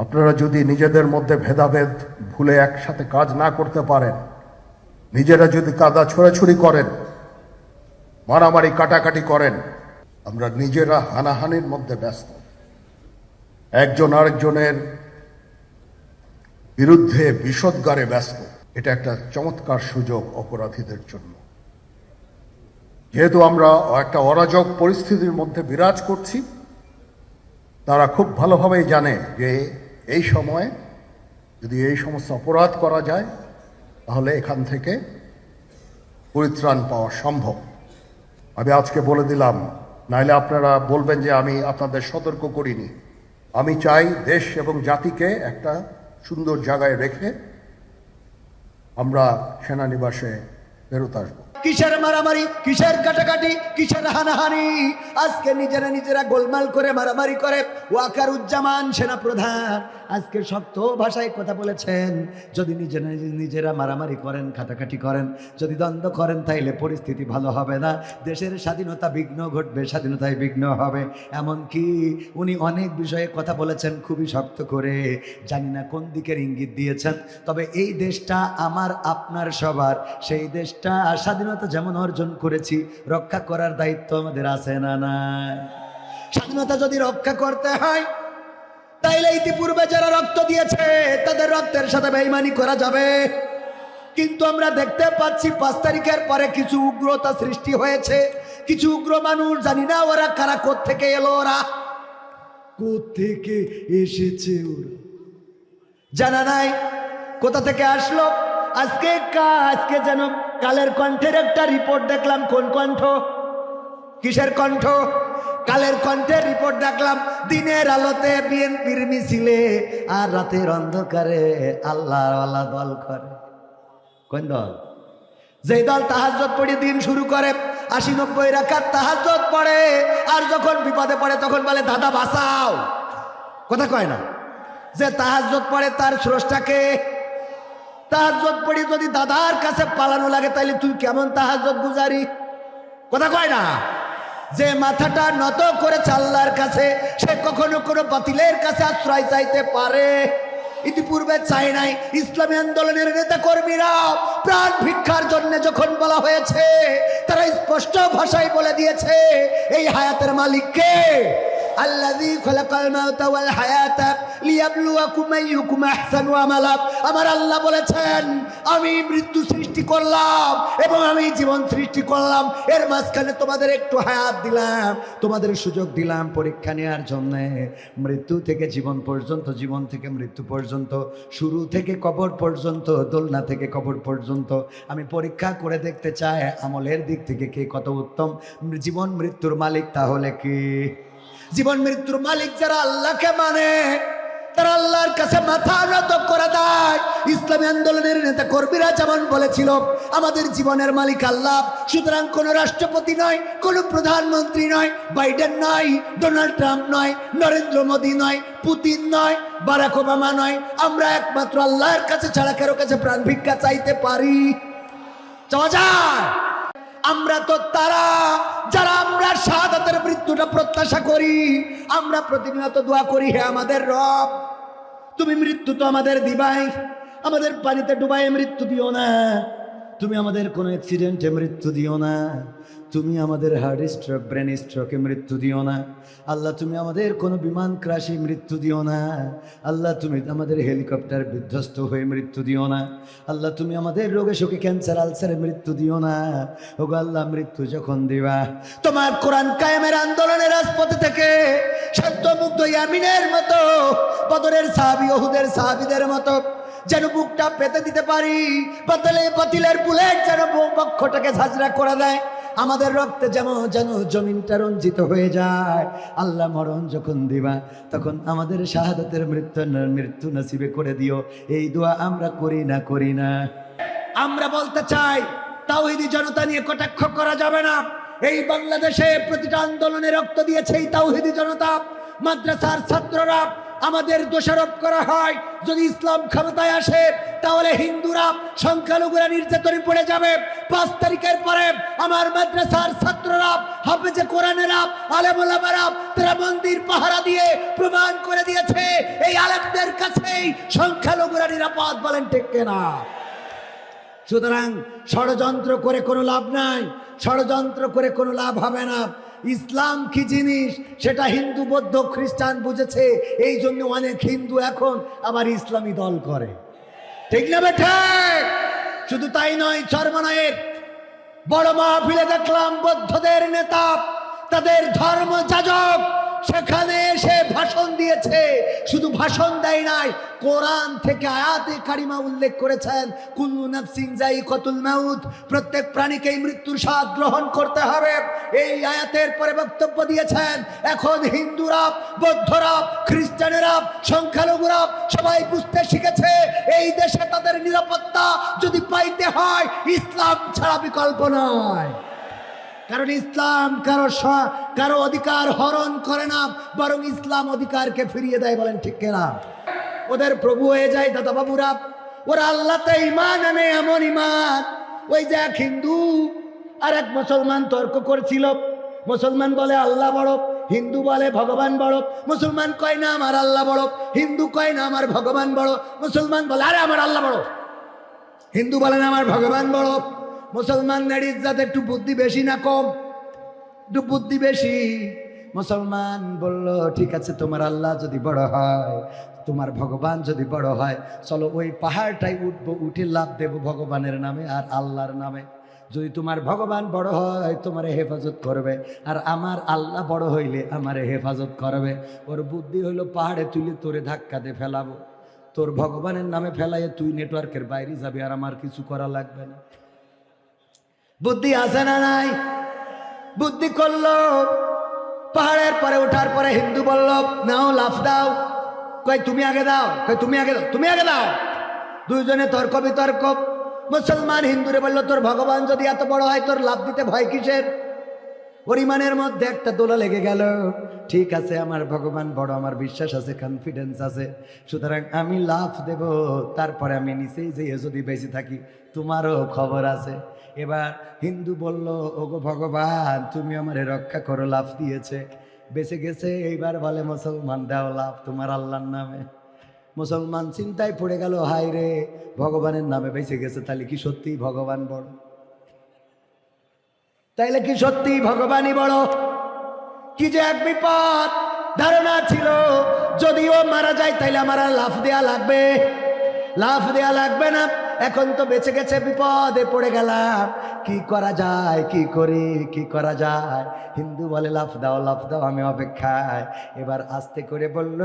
আপনারা যদি নিজেদের মধ্যে ভেদাভেদ ভুলে একসাথে কাজ না করতে পারেন, নিজেরা যদি কাদা ছোড়াছুড়ি করেন, মারামারি কাটাকাটি করেন, আমরা নিজেরা হানাহানির মধ্যে ব্যস্ত। একজন আরেকজনের বিরুদ্ধে বিষদগারে ব্যস্ত। এটা একটা চমৎকার সুযোগ অপরাধীদের জন্য। যেহেতু আমরা একটা অরাজক পরিস্থিতির মধ্যে বিরাজ করছি, তারা খুব ভালোভাবেই জানে যে এই সময়ে যদি এই সমস্ত অপরাধ করা যায়, তাহলে এখান থেকে পরিত্রাণ পাওয়া সম্ভব। আমি আজকে বলে দিলাম, নাইলে আপনারা বলবেন যে আমি আপনাদের সতর্ক করিনি। আমি চাই দেশ এবং জাতিকে একটা সুন্দর জায়গায় রেখে আমরা সেনানিবাসে ফেরত আসব। কিসের মারামারি, কিসের কাটাকাটি, কিসের হানাহানি? আজকে নিজেরা নিজেরা গোলমাল করে মারামারি করে। ওয়াকার উজ্জামান সেনা প্রধান আজকে শক্ত ভাষায় কথা বলেছেন। যদি নিজেরা নিজেরা মারামারি করেন কাটাকাটি করেন, যদি দ্বন্দ্ব করেন, তাইলে পরিস্থিতি ভালো হবে না। দেশের স্বাধীনতা বিঘ্ন ঘটবে, স্বাধীনতায় বিঘ্ন হবে। এমনকি উনি অনেক বিষয়ে কথা বলেছেন, খুবই শক্ত করে। জানি না কোন দিকের ইঙ্গিত দিয়েছেন। তবে এই দেশটা আমার, আপনার সবার। সেই দেশটা স্বাধীনতা যেমন অর্জন করেছি, রক্ষা করার দায়িত্ব আমাদের আছে না নাই? স্বাধীনতা যদি রক্ষা করতে হয়, তাইলে ইতিপূর্বে যারা রক্ত দিয়েছে, তাদের রক্তের সাথে বেইমানি করা যাবে। কিন্তু আমরা দেখতে পাচ্ছি, পাঁচ তারিখের পরে কিছু উগ্রতা সৃষ্টি হয়েছে। কিছু উগ্র মানুষ, জানি না ওরা কারা থেকে এলো ওরা? থেকে এসেছে ওরা? জানা নাই? কোথা থেকে আসলো? আজকে কা- আজকে যেন কালের কণ্ঠের একটা রিপোর্ট দেখলাম। কোন কণ্ঠ? কিসের কণ্ঠ? কালের কণ্ঠের রিপোর্ট দেখলাম, দিনের আলোতে বিএনপির মিছিলে আর রাতের অন্ধকারে আল্লাহ আল্লাহ দল করে। কোন দল? যেই দল তাহাজ্জত পড়ে দিন শুরু করে, আশি নব্বই রাখার তাহাজ্জত পড়ে, আর যখন বিপদে পড়ে তখন বলে, দাদা, বাঁচাও। কথা কয় না। যে তাহাজ্জত পড়ে তার স্রষ্টাকে তাহাজ্জত পড়ি যদি দাদার কাছে পালানো লাগে, তাইলে তুই কেমন তাহাজ্জত গুজারি কথা কয় না? যে মাথাটা নত করে চাল্লার কাছে, সে কখনো কোনো বাতিলের কাছে আশ্রয় চাইতে পারে। ইতিপূর্বে চাই নাই ইসলামী আন্দোলনের নেতা কর্মীরা প্রাণ ভিক্ষার জন্য যখন বলা হয়েছে, তারা স্পষ্ট ভাষায় বলে দিয়েছে, এই হায়াতের মালিককে আল্লাযী খলাকাল মাউতা ওয়াল হায়াতা লিয়াবলুয়াকুম আইয়ুকুম আহসানু আমালা। আমার আল্লাহ বলেছেন, আমি মৃত্যু সৃষ্টি করলাম এবং আমি জীবন সৃষ্টি করলাম। এর মাঝখানে তোমাদের একটু হায়াত দিলাম, তোমাদের সুযোগ দিলাম পরীক্ষা নেওয়ার জন্য। মৃত্যু থেকে জীবন পর্যন্ত, জীবন থেকে মৃত্যু পর্যন্ত, শুরু থেকে কবর পর্যন্ত, দোলনা থেকে কবর পর্যন্ত। আমি পরীক্ষা করে দেখতে চাই আমলের দিক থেকে কে কত উত্তম। জীবন মৃত্যুর মালিক তাহলে কি? জীবন মৃত্যুর মালিক যারা আল্লাহকে মানে তারা আল্লাহর কাছে মাথা নত করে দেয়। ইসলামী আন্দোলনের নেতা কর্মীরা যেমন বলেছিল, আমাদের জীবনের মালিক আল্লাহ, সুতরাং কোন রাষ্ট্রপতি নয়, কোন প্রধানমন্ত্রী নয়, বাইডেন নয়, ডোনাল্ড ট্রাম্প নয়, নরেন্দ্র মোদী নয়, পুতিন নয়, বারাক ওবামা নয়। আমরা একমাত্র আল্লাহর কাছে ছাড়া কারও কাছে প্রাণ ভিক্ষা চাইতে পারি। চাওয়া আমরা তো তারা যারা আমরা শাহাদাতের মৃত্যুটা প্রত্যাশা করি, আমরা প্রতিনিয়ত দোয়া করি, হে আমাদের রব, তুমি মৃত্যু তো আমাদের দিবাই, আমাদের পানিতে ডুবাই মৃত্যু দিও না। তুমি আমাদের কোনো অ্যাক্সিডেন্টে মৃত্যু দিও না। তুমি আমাদের হার্ট স্ট্রোক ব্রেন স্ট্রোকে মৃত্যু দিও না। আল্লাহ, তুমি আমাদের কোনো বিমান ক্রাশে মৃত্যু দিও না। আল্লাহ, তুমি আমাদের হেলিকপ্টার বিধ্বস্ত হয়ে মৃত্যু দিও না। আল্লাহ, তুমি আমাদের রোগে শোকে ক্যান্সার আলসারে মৃত্যু দিও না। ওগো আল্লাহ, মৃত্যু যখন দিবা, তোমার কোরআন কায়েমের আন্দোলনের রাজপথে থেকে সত্যমুগ্ধ ইয়ামিনের মতো, বদরের সাহাবি, ওহুদের সাহাবিদের মতো যেন বুকটা পেতে দিতে পারি। বাতিলে বাতিলের বুলেট যেন বক্ষটাকে ঝাঁঝরা করে দেয়। আমাদের রক্তে যেমন যেন জমিনটা রঞ্জিত হয়ে যায়। আল্লাহ মরণ যখন দিবা, তখন আমাদের শাহাদাতের মৃত্যু মৃত্যু নসিবে করে দিও। এই দোয়া আমরা করি না করি না। আমরা বলতে চাই, তাওহিদি জনতা নিয়ে কটাক্ষ করা যাবে না। এই বাংলাদেশে প্রতিটা আন্দোলনে রক্ত দিয়েছে এই তাওহিদি জনতা। মাদ্রাসার ছাত্ররা আমাদের দোষারোপ করা হয়। যদি ইসলাম ক্ষমতায় আসে, তাহলে হিন্দুরা সংখ্যালঘুরা নির্যাতনে পড়ে যাবে। পাঁচ তারিখের পরে আমার মাদ্রাসার ছাত্ররা, হাফেজে কোরআনেরা আলেমুলামারা তারা মন্দির পাহারা দিয়ে প্রমাণ করে দিয়েছে, এই আলেমদের কাছেই সংখ্যালঘুরা নিরাপদ বলেন ঠিক না সুতরাং ষড়যন্ত্র করে কোনো লাভ নাই, ষড়যন্ত্র করে কোনো লাভ হবে না। ইসলাম কি জিনিস? সেটা হিন্দু, বৌদ্ধ, খ্রিস্টান বুঝেছে। এই জন্য অনেক হিন্দু এখন আবার ইসলামী দল করে। ঠিক না বেঠে? শুধু তাই নয়, চর্মনায়ের বড় মাহফিলে দেখলাম বৌদ্ধদের নেতা, তাদের ধর্ম যাজক সেখানে এসে ভাষণ দিয়েছে। শুধু ভাষণ দেয় নাই, কোরআন থেকে আয়াতে কারিমা উল্লেখ করেছেন। কুল্লু নাফসিং কতুল মাউত, প্রত্যেক প্রাণীকেই মৃত্যুর স্বাদ গ্রহণ করতে হবে। এই আয়াতের পরে বক্তব্য দিয়েছেন, এখন হিন্দুরা বৌদ্ধরা খ্রিস্টানেরা সংখ্যালঘুরা সবাই বুঝতে শিখেছে, এই দেশে তাদের নিরাপত্তা যদি পাইতে হয়, ইসলাম ছাড়া বিকল্প নয়। কারণ ইসলাম কারও কারও অধিকার হরণ করে না, বরং ইসলাম অধিকারকে ফিরিয়ে দেয় বলেন ঠিক কেনা? ওদের প্রভু হয়ে যায় দাদা বাবুরা ওরা আল্লাহতে ইমান আনে, এমন ইমান ওই যে এক হিন্দু আর এক মুসলমান তর্ক করছিল। মুসলমান বলে, আল্লাহ বড়। হিন্দু বলে, ভগবান বড়। মুসলমান কয়, না, আমার আল্লাহ বড়। হিন্দু কয়, না, আমার ভগবান বড়। মুসলমান বলে, আরে, আমার আল্লাহ বড়। হিন্দু বলে, না, আমার ভগবান বড়। মুসলমান নারীর যাতে একটু বুদ্ধি বেশি না কম? একটু বুদ্ধি বেশি। মুসলমান বলল, ঠিক আছে, তোমার আল্লাহ যদি বড় হয়, তোমার ভগবান যদি বড় হয়, চলো ওই পাহাড়টাই উঠবো, উঠে লাভ দেব ভগবানের নামে আর আল্লাহর নামে। যদি তোমার ভগবান বড় হয়, তোমার হেফাজত করবে। আর আমার আল্লাহ বড় হইলে আমার হেফাজত করবে। ওর বুদ্ধি হইল পাহাড়ে তুলে তোরে ধাক্কা দিয়ে ফেলাবো। তোর ভগবানের নামে ফেলাইয়ে তুই নেটওয়ার্কের বাইরে যাবি আর আমার কিছু করা লাগবে না। বুদ্ধি আছে না নাই? বুদ্ধি করল, পাহাড়ের পরে ওঠার পরে হিন্দু বলল, নাও, লাফ দাও। কই তুমি আগে দাও। কই তুমি আগে দাও, তুমি আগে দাও। দুইজনে তর্ক বিতর্ক। মুসলমান হিন্দুরে বলল, তোর ভগবান যদি এত বড় হয়, তোর লাভ দিতে ভয় কিসের? পরিমাণের মধ্যে একটা দোলা লেগে গেল। ঠিক আছে, আমার ভগবান বড়, আমার বিশ্বাস আছে কনফিডেন্স আছে। সুতরাং আমি লাভ দেব, তারপরে আমি নিচেই যেয়ে যদি বেঁচে থাকি, তোমারও খবর আছে। এবার হিন্দু বলল, ওগো ভগবান, তুমি আমারে রক্ষা করো, লাভ দিয়েছে। বেঁচে গেছে, এইবার বলে, মুসলমান, দাও লাভ তোমার আল্লাহর নামে। মুসলমান চিন্তায় পড়ে গেল হাই রে, ভগবানের নামে বেঁচে গেছে, তাহলে কি সত্যি ভগবান বড়? তাইলে কি সত্যি ভগবানই বড়? কি যে এক বিপদ ধারণা ছিল, যদিও মারা যায়, তাইলে আমার লাফ দেয়া লাগবে? লাফ দেয়া লাগবে না। এখন তো বেঁচে গেছে বিপদে পড়ে গেলাম। কি করা যায়, কি করি, কি করা যায়? হিন্দু বলে, লাফ দাও লাফ দাও, আমি অপেক্ষায়। এবার আস্তে করে বলল,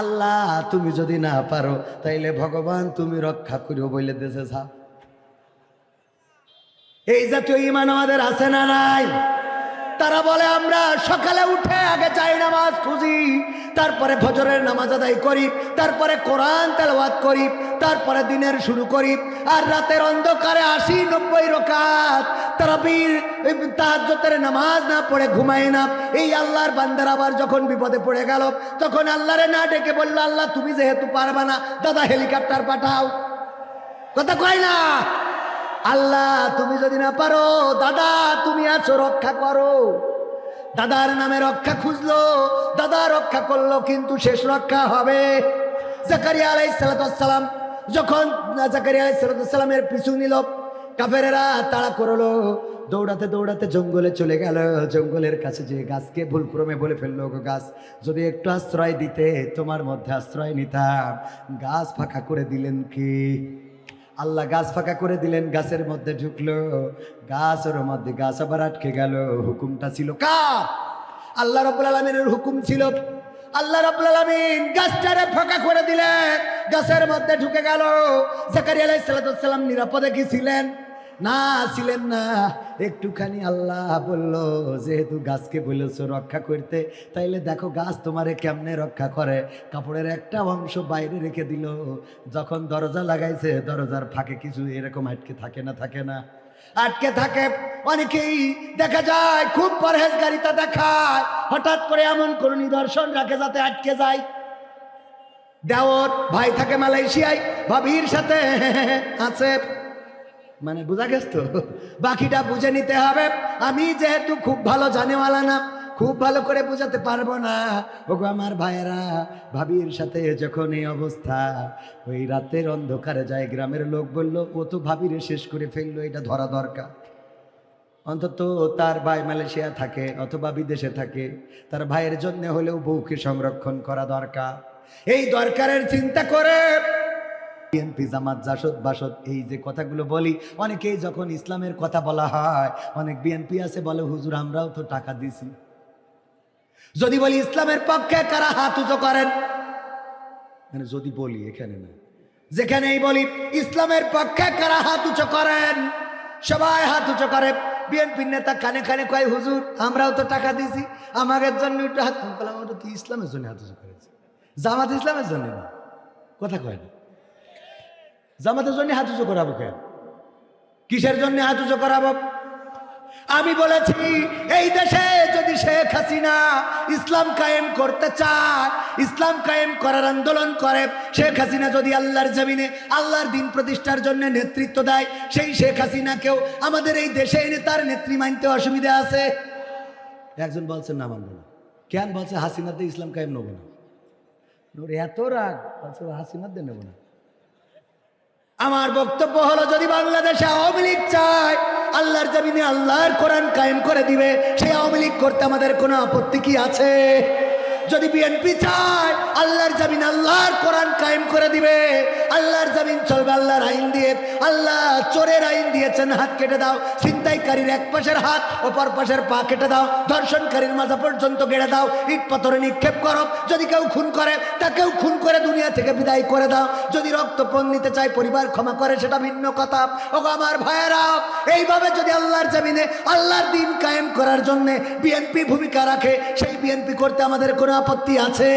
আল্লাহ, তুমি যদি না পারো, তাইলে ভগবান তুমি রক্ষা করিও বলে দেশে যা। এই জাতীয় ইমান আমাদের আছে না নাই? তারা বলে, আমরা সকালে উঠে আগে চাই নামাজ খুঁজি, তারপরে ভজরের নামাজ আদায় করি, তারপরে কোরআন তেলাওয়াত করি, তারপরে দিনের শুরু করি, আর রাতের অন্ধকারে আশি নব্বই রকাত তারা বীর তাহাজ্জতের নামাজ না পড়ে ঘুমায় না। এই আল্লাহর বান্দার আবার যখন বিপদে পড়ে গেল, তখন আল্লাহরে না ডেকে বলল, আল্লাহ, তুমি যেহেতু পারবা না, দাদা হেলিকপ্টার পাঠাও। কথা কয় না। আল্লাহ, তুমি যদি না পারো, দাদা, তুমি আছো, রক্ষা করো। দাদার নামে রক্ষা খুঁজলো, দাদা রক্ষা করল, কিন্তু শেষ রক্ষা হবে। জাকারিয়া আলাই যখন জাকারিয়া আলাই পিছু নিল, কাফেরেরা তাড়া করল। দৌড়াতে দৌড়াতে জঙ্গলে চলে গেল। জঙ্গলের কাছে যে গাছকে ভুলক্রমে বলে ফেলল গাছ, যদি একটু আশ্রয় দিতে, তোমার মধ্যে আশ্রয় নিতাম। গাছ ফাঁকা করে দিলেন কি? আল্লাহ গাছ ফাঁকা করে দিলেন, গাছের মধ্যে ঢুকলো। গাছ ওর মধ্যে গাছ আবার আটকে গেল। হুকুমটা ছিল কার? আল্লাহ রবুল আলমিনের হুকুম ছিল। আল্লাহ রব আলমিন গাছটারে ফাঁকা করে দিলেন, গাছের মধ্যে ঢুকে গেল। জাকারি আলাই সালাম নিরাপদে কি ছিলেন না ছিলেন না। একটুখানি আল্লাহ বলল, যেহেতু গাছকে বলেছ রক্ষা করতে, তাইলে দেখো গাছ তোমারে কেমনে রক্ষা করে? কাপড়ের একটা অংশ বাইরে রেখে দিল। যখন দরজা লাগাইছে, দরজার ফাঁকে কিছু এরকম আটকে থাকে না থাকে না। আটকে থাকে। অনেকেই দেখা যায়, খুব পরহেজগারিতা দেখায়। হঠাৎ করে এমন কোন নিদর্শন রাখে যাতে আটকে যায়। দেওর ভাই থাকে মালয়েশিয়ায়, ভাবির সাথে আছে। মানে বোঝা গেছ তো? বাকিটা বুঝে নিতে হবে। আমি যেহেতু খুব ভালো জানেওয়ালা না, খুব ভালো করে বোঝাতে পারব না। ওগো আমার ভাইয়েরা, ভাবির সাথে যখন এই অবস্থা, ওই রাতের অন্ধকারে যায় গ্রামের লোক বলল, ও তো ভাবিরে শেষ করে ফেলল, এটা ধরা দরকার। অন্তত তার ভাই মালয়েশিয়া থাকে অথবা বিদেশে থাকে, তার ভাইয়ের জন্য হলেও বউকে সংরক্ষণ করা দরকার। এই দরকারের চিন্তা করে বিএনপি জাসদ বাসদ এই যে কথাগুলো বলি, অনেকেই যখন ইসলামের কথা বলা হয়, অনেক বিএনপি আছে, বলে, হুজুর, আমরাও তো টাকা দিছি যদি বলি, ইসলামের পক্ষে কারা হাত উঁচু করেন? মানে যদি বলি, এখানে না। যেখানেই বলি, ইসলামের পক্ষে কারা হাত উঁচু করেন? সবাই হাত উঁচু করে। বিএনপির নেতা কানে কানে কয়, হুজুর, আমরাও তো টাকা দিছি আমাদের জন্য হাত ওটা ইসলামের জন্য হাত উঁচু করেছে। জামাত ইসলামের জন্য না। কথা কয় না। জামাতের জন্য হাত উঁচু করাবো কেন? কিসের জন্য হাত উঁচু করাবো? আমি বলেছি, এই দেশে যদি শেখ হাসিনা ইসলাম কায়েম করতে চায়, ইসলাম কায়েম করার আন্দোলন করে, শেখ হাসিনা যদি আল্লাহর জমিনে, আল্লাহর দিন প্রতিষ্ঠার জন্য নেতৃত্ব দেয়, সেই শেখ হাসিনাকেও আমাদের এই দেশে এনে তার নেত্রী মানতে অসুবিধা আছে। একজন বলছে, না, মানবো না। কেন বলছে হাসিনাতে ইসলাম কায়েম নেব না। এত রাগ। বলছে হাসিনাতে নেব না। আমার বক্তব্য হলো, যদি বাংলাদেশে আওয়ামী লীগ চায়, আল্লাহর জমিনে আল্লাহর কোরআন কায়েম করে দিবে, সেই আওয়ামী লীগ করতে আমাদের কোনো আপত্তি কি আছে? যদি বিএনপি চায়, আল্লাহর জমিন আল্লাহর কোরআন কায়েম করে দিবে, আল্লাহর জমিন চলবে, আল্লাহর আইন দিয়ে। আল্লাহ চোরের আইন দিয়েছেন, হাত কেটে দাও। ছিনতাইকারীর এক পাশের হাত, অপর পাশের পা কেটে দাও। ধর্ষণকারীর মাজা পর্যন্ত গেড়ে দাও। ইট পাথরে নিক্ষেপ করো। যদি কেউ খুন করে, তাকেও খুন করে দুনিয়া থেকে বিদায় করে দাও। যদি রক্তপণ নিতে চায়, পরিবার ক্ষমা করে, সেটা ভিন্ন কথা। ও আমার ভাইয়েরা, এইভাবে যদি আল্লাহর জমিনে, আল্লাহর দিন কায়েম করার জন্য বিএনপি ভূমিকা রাখে, সেই বিএনপি করতে আমাদের কোনো আপত্তি আছে?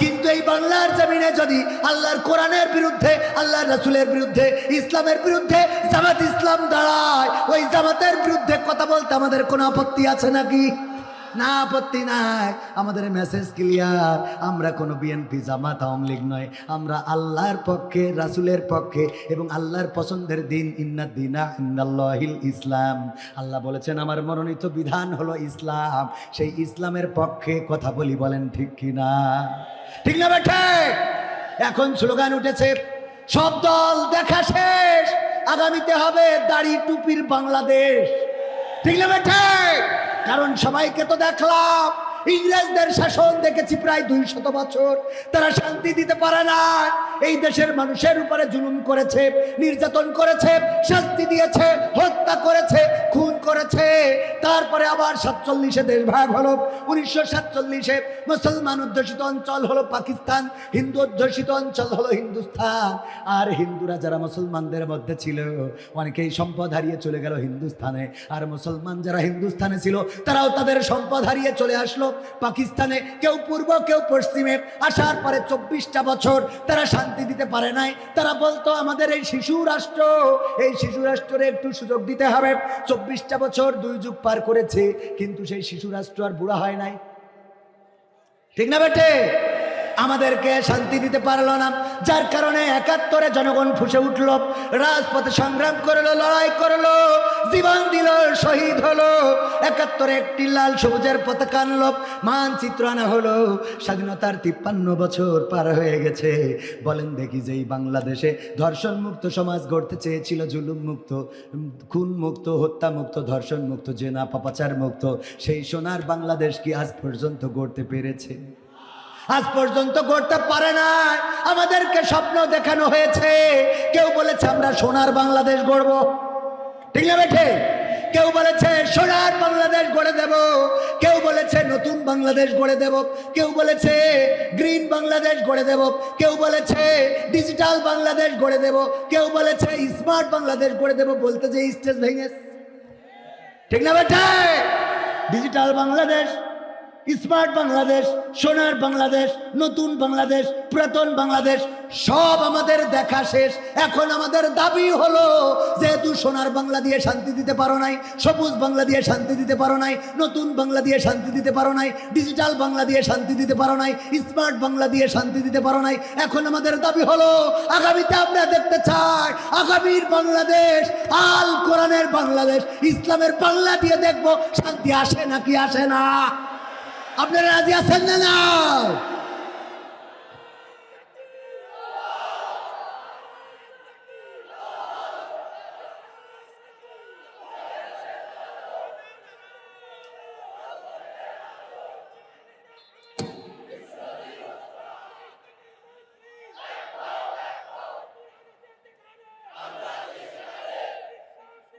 কিন্তু এই বাংলার জমিনে যদি আল্লাহর কোরআনের বিরুদ্ধে, আল্লাহর রাসুলের বিরুদ্ধে, ইসলামের বিরুদ্ধে জামাত ইসলাম দাঁড়ায়, ওই জামাতের বিরুদ্ধে কথা বলতে আমাদের কোনো আপত্তি আছে নাকি? না, আপত্তি নাই। আমাদের মেসেজ ক্লিয়ার আমরা কোনো বিএনপি জামাত, আওয়ামী লীগ নয়। আমরা আল্লাহর পক্ষে, রাসুলের পক্ষে এবং আল্লাহর পছন্দের দিন। ইন্না দিনা ইন্নাল্লাহিল ইসলাম। আল্লাহ বলেছেন, আমার মনোনীত বিধান হলো ইসলাম। সেই ইসলামের পক্ষে কথা বলি, বলেন ঠিক কিনা ঠিক না বেঠে? এখন স্লোগান উঠেছে, সব দল দেখা শেষ। আগামীতে হবে দাড়ি টুপির বাংলাদেশ। ঠিক না বেঠে? কারণ সবাইকে তো দেখলাম, ইংরেজদের শাসন দেখেছি প্রায় দুই শত বছর। তারা শান্তি দিতে পারে না। এই দেশের মানুষের উপরে জুলুম করেছে, নির্যাতন করেছে, শাস্তি দিয়েছে, হত্যা করেছে, খুন করেছে। তারপরে আবার সাতচল্লিশে দেশ ভাগ হলো। উনিশশো সাতচল্লিশে মুসলমান অধ্যুষিত অঞ্চল হলো পাকিস্তান, হিন্দু অধ্যুষিত অঞ্চল হলো হিন্দুস্তান। আর হিন্দুরা যারা মুসলমানদের মধ্যে ছিল, অনেকেই সম্পদ হারিয়ে চলে গেল হিন্দুস্তানে। আর মুসলমান যারা হিন্দুস্তানে ছিল, তারাও তাদের সম্পদ হারিয়ে চলে আসলো পাকিস্তানে। কেউ পূর্ব, কেউ পশ্চিমে। আসার পরে চব্বিশটা বছর তারা শান্তি দিতে পারে নাই। তারা বলতো, আমাদের এই শিশু রাষ্ট্র, এই শিশু রাষ্ট্রের একটু সুযোগ দিতে হবে। চব্বিশটা বছর দুই যুগ পার করেছে, কিন্তু সেই শিশু রাষ্ট্র আর বুড়া হয় নাই। ঠিক না বেটে? আমাদেরকে শান্তি দিতে পারল না, যার কারণে একাত্তরে জনগণ ফুসে উঠল, রাজপথে সংগ্রাম করল, লড়াই করল জীবন দিল, শহীদ হলো। একাত্তরে একটি লাল সবুজের পতাকা আনলো মানচিত্র আনা হলো। স্বাধীনতার তিপ্পান্ন বছর পার হয়ে গেছে। বলেন দেখি যে এই বাংলাদেশে ধর্ষণ মুক্ত সমাজ গড়তে চেয়েছিল জুলুম মুক্ত খুন মুক্ত হত্যা মুক্ত ধর্ষণ মুক্ত জেনা পাপাচার মুক্ত সেই সোনার বাংলাদেশ কি আজ পর্যন্ত গড়তে পেরেছে? আজ পর্যন্ত করতে পারে না আমাদেরকে স্বপ্ন দেখানো হয়েছে। কেউ বলেছে আমরা সোনার বাংলাদেশ গড়ব। ঠিক না বেঠে? কেউ বলেছে, সোনার বাংলাদেশ গড়ে দেব। কেউ বলেছে, নতুন বাংলাদেশ গড়ে দেব। কেউ বলেছে, গ্রিন বাংলাদেশ গড়ে দেব। কেউ বলেছে, ডিজিটাল বাংলাদেশ গড়ে দেব। কেউ বলেছে, স্মার্ট বাংলাদেশ গড়ে দেব বলতে যে স্টেজ ভেঙে ঠিক না বেঠে? ডিজিটাল বাংলাদেশ স্মার্ট বাংলাদেশ, সোনার বাংলাদেশ, নতুন বাংলাদেশ, পুরাতন বাংলাদেশ, সব আমাদের দেখা শেষ। এখন আমাদের দাবি হলো, যেহেতু সোনার বাংলা দিয়ে শান্তি দিতে পারো নাই, সবুজ বাংলা দিয়ে শান্তি দিতে পারো নাই, নতুন বাংলা দিয়ে শান্তি দিতে পারো নাই, ডিজিটাল বাংলা দিয়ে শান্তি দিতে পারো নাই, স্মার্ট বাংলা দিয়ে শান্তি দিতে পারো নাই, এখন আমাদের দাবি হলো, আগামীতে আমরা দেখতে চাই, আগামীর বাংলাদেশ, আল কোরআনের বাংলাদেশ, ইসলামের বাংলা দিয়ে দেখব, শান্তি আসে নাকি আসে না। আপনারা রাজি আছেন না না?